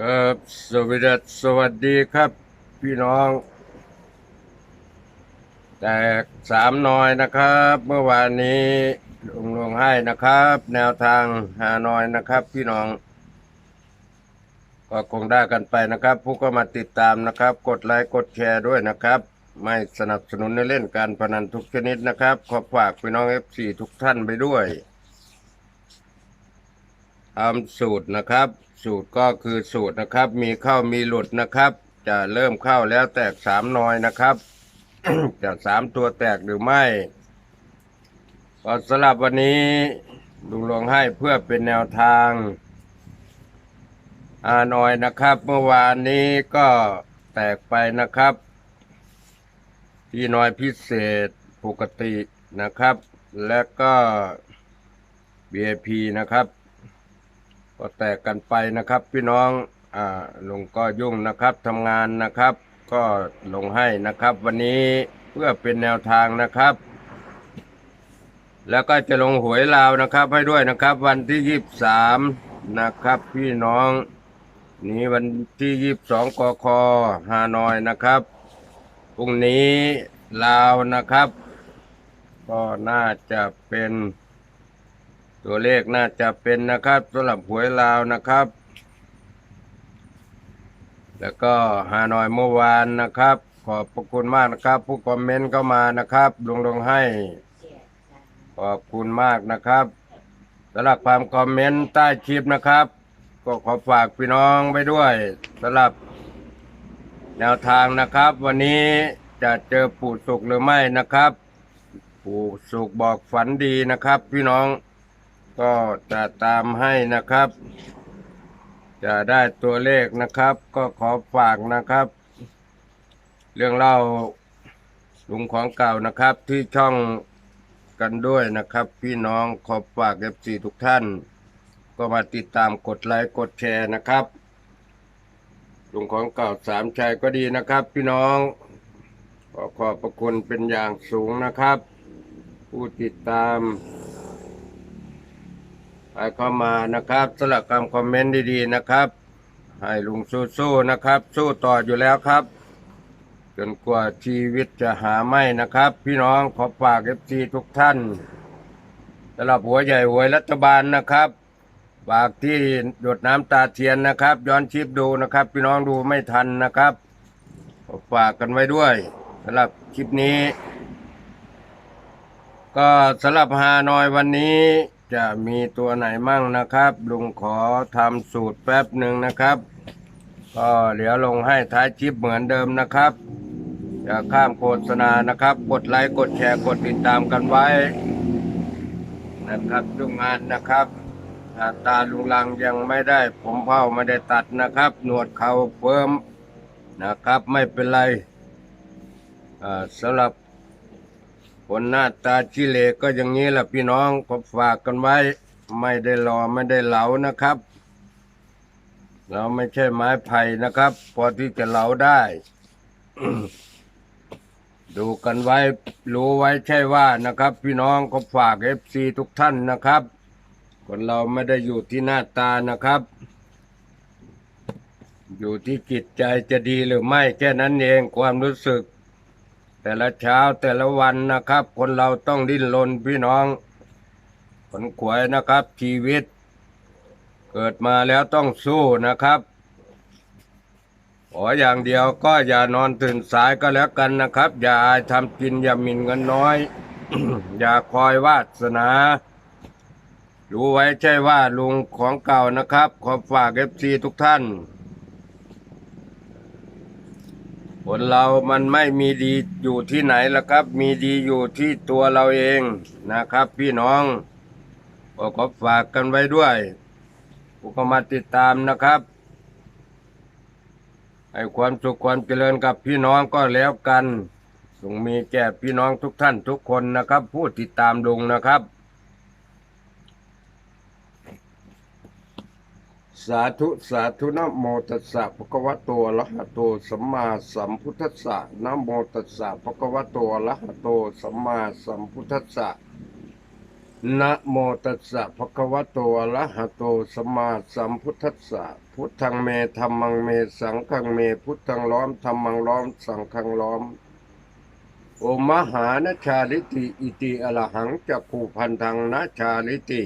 ครับสวัสดีสวัสดีครับ พี่น้อง แตกสามน้อยนะครับ เมื่อวานนี้ลงลงให้นะครับ แนวทางหาน้อยนะครับ พี่น้อง ก็คงได้กันไปนะครับ ผู้ก็มาติดตามนะครับ กดไลค์กดแชร์ด้วยนะครับ ไม่สนับสนุนในเล่นการพนันทุกชนิดนะครับ ขอฝากพี่น้อง FC ทุกท่านไปด้วยทำสูตรนะครับ สูตรก็คือสูตรนะครับ มีเข้ามีหลุดนะครับ จะเริ่มเข้าแล้วแตกสามหนอยนะครับ จะสามตัวแตกหรือไม่ก็สำหรับวันนี้ลุงลงให้เพื่อเป็นแนวทางอาหน่อยนะครับ เมื่อวานนี้ก็แตกไปนะครับ ที่น้อยพิเศษปกตินะครับ และก็ VIP นะครับ ก็แตกกันไปนะครับ พี่น้องอ่าลุงก็ยุ่งนะครับทำงานนะครับ ก็ลงให้นะครับ วันนี้เพื่อเป็นแนวทางนะครับ แล้วก็จะลงหวยลาวนะครับ ให้ด้วยนะครับ วันที่ยี่สามนะครับ พี่น้อง นี้วันที่ยี่สองกคฮานอยนะครับ พรุ่งนี้ลาวนะครับ ก็น่าจะเป็น ตัวเลขน่าจะเป็นนะครับสำหรับหวยลาวนะครับ แล้วก็ฮานอยเมื่อวานนะครับ ขอบพระคุณมากนะครับ ผู้คอมเมนต์เข้ามานะครับลงลงให้ ขอบคุณมากนะครับสำหรับความคอมเมนต์ใต้คลิปนะครับ ก็ขอฝากพี่น้องไปด้วยสำหรับ แนวทางนะครับ วันนี้จะเจอปู่สุกหรือไม่นะครับ ปู่สุกบอกฝันดีนะครับ พี่น้องก็จะตามให้นะครับ จะได้ตัวเลขนะครับ ก็ขอฝากนะครับ เรื่องเล่าลุงของเก่านะครับที่ช่องกันด้วยนะครับ พี่น้องขอฝากเอฟซีทุกท่าน ก็มาติดตามกดไลค์กดแชร์นะครับ ลุงของเก่าสามชัยก็ดีนะครับ พี่น้อง ขอขอบพระคุณเป็นอย่างสูงนะครับ ผู้ติดตามให้เข้ามานะครับสลับคำคอมเมนต์ดีๆนะครับ ให้ลุงสู้ๆนะครับ สู้ต่ออยู่แล้วครับ จนกว่าชีวิตจะหาไม่นะครับ พี่น้องขอฝากเอฟซีทุกท่านสำหรับหัวใหญ่หวยรัฐบาลนะครับ ฝากที่หยดน้ำตาเทียนนะครับ ย้อนชิปดูนะครับ พี่น้องดูไม่ทันนะครับฝากกันไว้ด้วยสำหรับคลิปนี้ ก็สำหรับฮานอยวันนี้จะมีตัวไหนมั่งนะครับ ลุงขอทำสูตรแป๊บหนึ่งนะครับ ก็เดี๋ยวลงให้ท้ายคลิปเหมือนเดิมนะครับอย่าข้ามโฆษณานะครับ กดไลค์ กดแชร์ กดติดตามกันไว้ นะครับทุกงานนะครับ ตาลุงลังยังไม่ได้ ผมเผ้าไม่ได้ตัดนะครับ หนวดเขาเฟิร์มนะครับไม่เป็นไรสำหรับคนหน้าตาชิเลก็อย่างนี้แหละพี่น้องก็ฝากกันไว้ ไม่ได้รอไม่ได้เหลานะครับ เราไม่ใช่ไม้ไผ่นะครับ พอที่จะเหลาได้ ดูกันไว้ รู้ไว้ใช่ว่านะครับ พี่น้องก็ฝากเอฟซีทุกท่านนะครับ คนเราไม่ได้อยู่ที่หน้าตานะครับ อยู่ที่จิตใจจะดีหรือไม่แค่นั้นเองความรู้สึก แต่ละเช้าแต่ละวันนะครับ คนเราต้องดิ้นรนพี่น้องขนขวายนะครับ ชีวิต เกิดมาแล้วต้องสู้นะครับขออย่างเดียวก็อย่านอนตื่นสายก็แล้วกันนะครับ อย่าทำกินอย่าหมิ่นเงินน้อย อย่าคอยวาสนา รู้ไว้ใช่ว่าลุงของเก่านะครับ ขอฝากเอฟซีทุกท่าน คนเรามันไม่มีดีอยู่ที่ไหนล่ะครับ มีดีอยู่ที่ตัวเราเองนะครับ พี่น้องก็ขอฝากกันไว้ด้วยผู้เข้ามาติดตามนะครับให้ความสุขความเจริญกับพี่น้องก็แล้วกันจงมีแก่พี่น้องทุกท่านทุกคนนะครับ ผู้ติดตามลุงนะครับ สาธุสาธุนะโมตัสสะภะคะวะโตอะระหะโตสัมมาสัมพุทธัสสะนะโมตัสสะภะคะวะโตอะระหะโตสัมมาสัมพุทธัสสะนะโมตัสสะภะคะวะโตอะระหะโตสัมมาสัมพุทธัสสะพุทธังเมธัมมังเมสังฆังเมพุทธังล้อมธัมมังล้อมสังฆังล้อมโอมหานชาลิติอิติอรหังจักขุพันธังนะชาลิติ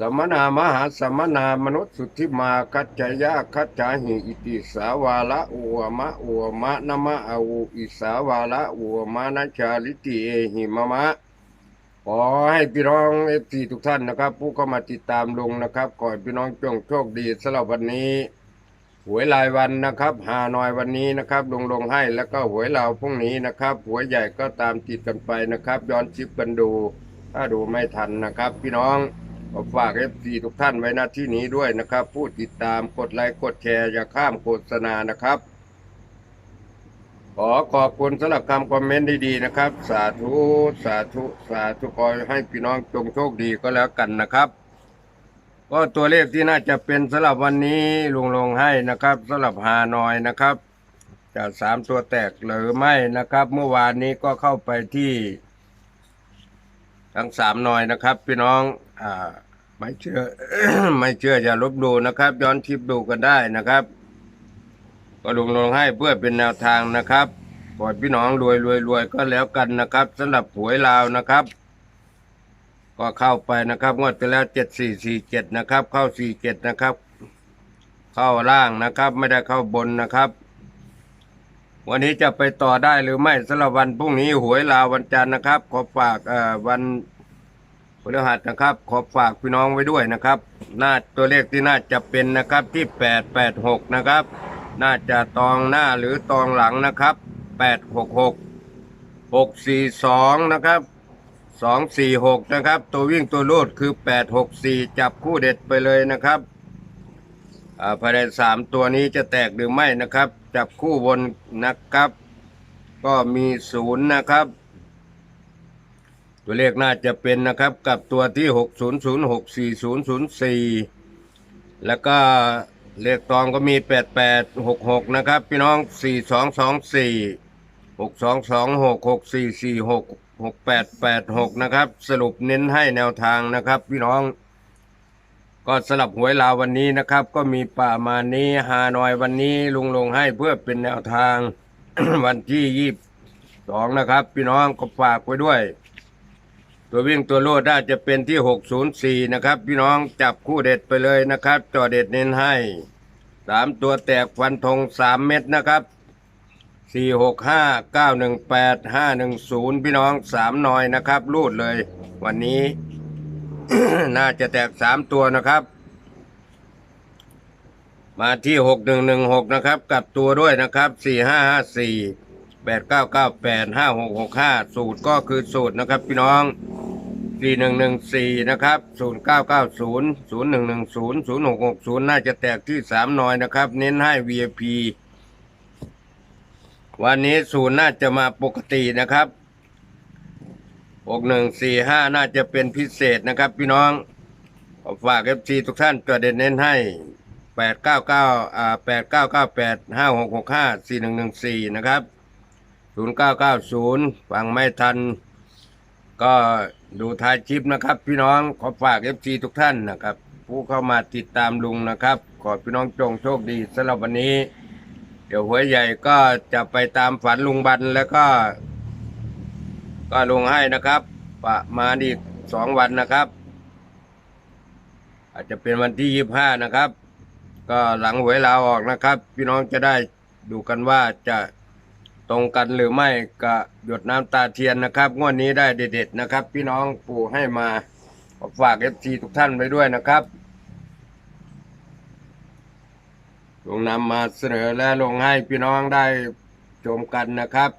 สมนามหาสมนามนุษย์สุทธิมาคัจจยะคัจจาหิอิติสาวาละอุวมะอุวมะนมะอวุอิสาวาละอุวมะนะชาลิติเอหิมะมะขอให้พี่น้องเอฟซีทุกท่านนะครับ ผู้เข้ามาติดตามลงนะครับขอให้พี่น้องจงโชคดีสำหรับวันนี้ หวยรายวันนะครับหาหน่อยวันนี้นะครับ ลงลงให้แล้วก็หวยเราพรุ่งนี้นะครับ หวยใหญ่ก็ตามติดกันไปนะครับ ย้อนชิปกันดู ถ้าดูไม่ทันนะครับ พี่น้อง ขอฝากเอฟซีทุกท่านไว้หน้าที่นี้ด้วยนะครับ ผู้ติดตามกดไลค์กดแชร์อย่าข้ามโฆษณานะครับ ขอขอบคุณสำหรับคำคอมเมนต์ดีๆนะครับ สาธุสาธุสาธุขอให้พี่น้องจงโชคดีก็แล้วกันนะครับ ก็ตัวเลขที่น่าจะเป็นสำหรับวันนี้ลุงลงให้นะครับสำหรับฮานอยนะครับ จะสามตัวแตกหรือไม่นะครับ เมื่อวานนี้ก็เข้าไปที่ทั้งสามหน่อยนะครับ พี่น้องอ่า ไม่เชื่อ ไม่เชื่ออย่าลบดูนะครับ ย้อนคลิปดูกันได้นะครับ ก็ลงลงให้เพื่อเป็นแนวทางนะครับปล่อยพี่น้องรวยรวยรวยก็แล้วกันนะครับสำหรับหวยลาวนะครับ ก็เข้าไปนะครับงวดไปแล้วเจ็ดสี่สี่เจ็ดนะครับ เข้าสี่เจ็ดนะครับ เข้าล่างนะครับ ไม่ได้เข้าบนนะครับ วันนี้จะไปต่อได้หรือไม่สำหรับวันพรุ่งนี้หวยลาววันจันทร์นะครับ ขอฝากเอ่อวัน พฤหัสนะครับ ขอฝากพี่น้องไว้ด้วยนะครับ หน้าตัวเลขที่น่าจะเป็นนะครับที่แปดแปดหกนะครับ น่าจะตองหน้าหรือตองหลังนะครับแปดหกหกหกสี่สองนะครับสองสี่หกนะครับ ตัววิ่งตัวลูดคือแปดหกสี่จับคู่เด็ดไปเลยนะครับอ่าภายในสามตัวนี้จะแตกหรือไม่นะครับ จับคู่บนนะครับ ก็มีศูนย์นะครับ ตัวเลขน่าจะเป็นนะครับกับตัวที่หกศูนย์ศูนย์หกสี่ศูนย์ศูนย์สี่แล้วก็เลขตองก็มีแปดแปดหกหกนะครับ พี่น้องสี่สองสองสี่หกสองสองหกหกสี่สี่หกหกแปดแปดหกนะครับ สรุปเน้นให้แนวทางนะครับ พี่น้อง ก็สลับหวยลาววันนี้นะครับ ก็มีป่ามานี้ฮานอยวันนี้ลุงลงให้เพื่อเป็นแนวทางวันที่ยี่สองนะครับ พี่น้องก็ฝากไว้ด้วย ตัววิ่งตัวโลดน่าจะเป็นที่ 604 นะครับ พี่น้องจับคู่เด็ดไปเลยนะครับจอเด็ดเน้นให้สามตัวแตกฟันธงสามเม็ดนะครับ 465 918 510 พี่น้องสามหน่อยนะครับ รูดเลย วันนี้ น่าจะแตกสามตัวนะครับ มาที่ 6116 นะครับกลับตัวด้วยนะครับ 4554 8998 5665 สูตรก็คือสูตรนะครับพี่น้อง 4114นะครับ0990 0110 0660น่าจะแตกที่3หน่อยนะครับ เน้นให้ VIP วันนี้ศูนย์น่าจะมาปกตินะครับ6145น่าจะเป็นพิเศษนะครับ พี่น้องอฝาก FC ทุกท่านตัวเด่นเน้นให้899อ่า8998 5665 4114นะครับ0990ฟังไม่ทันก็ ดูท้ายคลิปนะครับ พี่น้องขอฝาก FC ทุกท่านนะครับ ผู้เข้ามาติดตามลุงนะครับ ขอพี่น้องจงโชคดีสำหรับวันนี้ เดี๋ยวหวยใหญ่ก็จะไปตามฝันลุงบันแล้วก็ ก็ลงให้นะครับ ประมาณอีกสองวันนะครับ อาจจะเป็นวันที่ยี่ห้านะครับ ก็หลังหวยลาออกนะครับ พี่น้องจะได้ดูกันว่าจะ ตรงกันหรือไม่กับหยดน้ำตาเทียนนะครับ งวดนี้ได้เด็ดๆนะครับ พี่น้องปู่ให้มาฝากเอฟซีทุกท่านไว้ด้วยนะครับลงนำมาเสนอและลงให้พี่น้องได้ชมกันนะครับ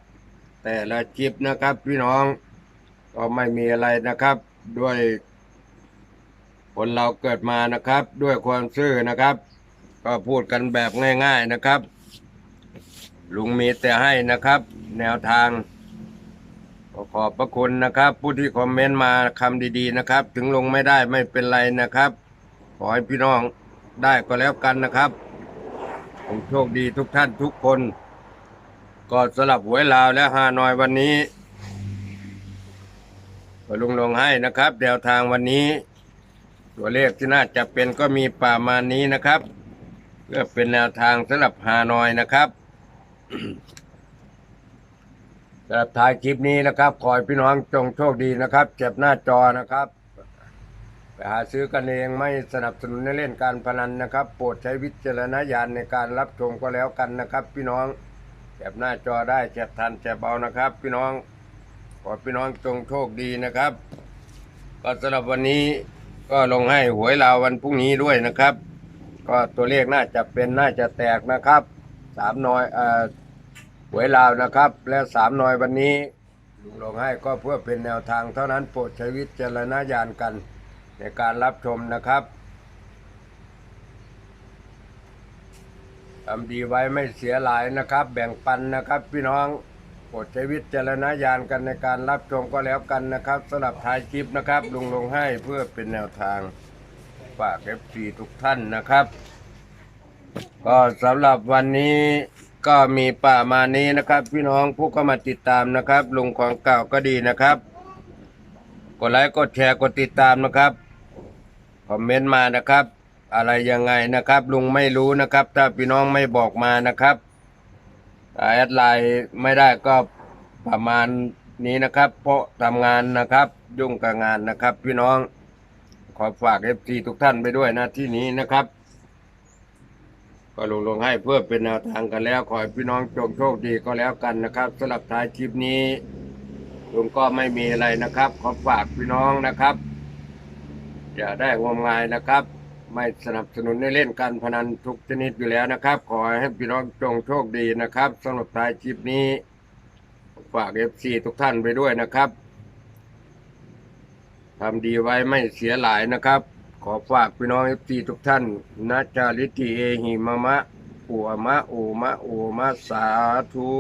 แต่ละคลิปนะครับพี่น้องก็ไม่มีอะไรนะครับ ด้วยคนเราเกิดมานะครับ ด้วยความซื่อนะครับ ก็พูดกันแบบง่าย ๆนะครับ ลุงมีแต่ให้นะครับ แนวทางก็ขอบพระคุณนะครับ ผู้ที่คอมเมนต์มาคำดีๆนะครับ ถึงลงไม่ได้ไม่เป็นไรนะครับ ขอให้พี่น้องได้ก็แล้วกันนะครับผมโชคดีทุกท่านทุกคน ก็สลับหวยลาวและฮานอยวันนี้ก็ลุงลงให้นะครับแนวทางวันนี้ ตัวเลขที่น่าจะเป็นก็มีประมาณนี้นะครับ เพื่อเป็นแนวทางสำหรับฮานอยนะครับ สำหรับท้ายคลิปนี้นะครับ ขอให้พี่น้องจงโชคดีนะครับเจ็บหน้าจอนะครับ ไปหาซื้อกันเองไม่สนับสนุนในเล่นการพนันนะครับ โปรดใช้วิจารณญาณในการรับชมก็แล้วกันนะครับ พี่น้องเจ็บหน้าจอได้เจ็บทันเจ็บเบานะครับ พี่น้อง ขอพี่น้องจงโชคดีนะครับ ก็สำหรับวันนี้ก็ลงให้หวยลาววันพรุ่งนี้ด้วยนะครับ ก็ตัวเลขน่าจะเป็นน่าจะแตกนะครับ สามน้อยเอ่อหวยลาวนะครับ และสามน้อยวันนี้ลุงลงให้ก็เพื่อเป็นแนวทางเท่านั้นโปรดใช้วิจารณญาณกันในการรับชมนะครับทำดีไว้ไม่เสียหลายนะครับ แบ่งปันนะครับ พี่น้องโปรดใช้วิจารณญาณกันในการรับชมก็แล้วกันนะครับสำหรับท้ายคลิปนะครับ ลุงลงให้เพื่อเป็นแนวทางฝากเอฟซีทุกท่านนะครับ ก็สำหรับวันนี้ก็มีป่ามานี้นะครับ พี่น้องผู้เข้ามาติดตามนะครับ ลุงของเก่าก็ดีนะครับ กดไลค์กดแชร์กดติดตามนะครับคอมเมนต์มานะครับ อะไรยังไงนะครับ ลุงไม่รู้นะครับ ถ้าพี่น้องไม่บอกมานะครับแอดไลน์ไม่ได้ก็ประมาณนี้นะครับ เพราะทำงานนะครับ ยุ่งกับงานนะครับ พี่น้องขอฝากเอฟซีทุกท่านไปด้วยนะที่นี้นะครับ ก็ลงลงให้เพื่อเป็นแนวทางกันแล้ว ขอให้พี่น้องจงโชคดีก็แล้วกันนะครับสำหรับท้ายคลิปนี้ลุงก็ไม่มีอะไรนะครับ ขอฝากพี่น้องนะครับอย่าได้งมงายนะครับ ไม่สนับสนุนในเล่นการพนันทุกชนิดอยู่แล้วนะครับ ขอให้พี่น้องจงโชคดีนะครับสำหรับท้ายคลิปนี้ ฝากเอฟซีทุกท่านไปด้วยนะครับทำดีไว้ไม่เสียหลายนะครับ ขอฝากพี่น้องเอฟซีทุกท่านนาจาริติเอหิมะมะอุอะมะอุมะอุมะสาธุ